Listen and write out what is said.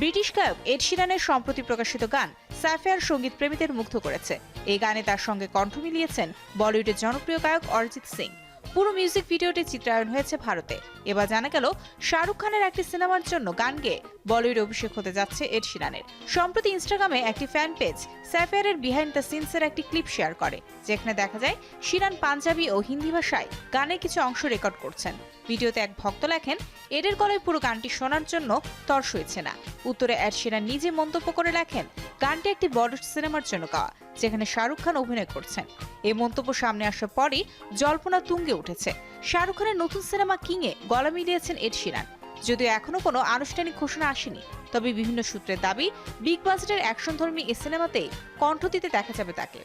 British গায়ক add শিরানের সম্প্রতি প্রকাশিত গান সাফিয়ার সংগীত প্রেমীদের মুগ্ধ করেছে। এই গানে তার সঙ্গে কণ্ঠ মিলিয়েছেন বলিউডের জনপ্রিয় গায়ক অরিজিৎ সিং। পুরো মিউজিক ভিডিওটি চিত্রায়ন হয়েছে ভারতে। এবার জানা গেল, শাহরুখ খানের একটি সিনেমার জন্য গান গেয়ে বলিউড অভিষেক হতে যাচ্ছে এড শিরানের। সম্প্রতি ইনস্টাগ্রামে একটি ফ্যান পেজ স্যাফিয়ারের বিহাইন্ড দ্য সিনসের একটি ক্লিপ শেয়ার করে, যেখানে দেখা যায় শিরান পাঞ্জাবি ও হিন্দি ভাষায় গানের কিছু অংশ রেকর্ড করছেন। ভিডিওতে এক ভক্ত লেখেন এডের গলায় পুরো গানটি শোনার জন্য তর্স হয়েছে না। উত্তরে অ্যাড শিরান নিজে মন্তব্য করে লেখেন, গানটি একটি বড় সিনেমার জন্য গাওয়া, যেখানে শাহরুখ খান অভিনয় করছেন। এই মন্তব্য সামনে আসার পরই জল্পনা তুঙ্গে উঠেছে। শাহরুখ খানের নতুন সিনেমা কিংয়ে গলা মিলিয়েছেন এড শিরান। যদিও এখনও কোনো আনুষ্ঠানিক ঘোষণা আসেনি, তবে বিভিন্ন সূত্রের দাবি, বিগ বাজেটের অ্যাকশনধর্মী এই সিনেমাতেই কণ্ঠ দিতে দেখা যাবে তাকে।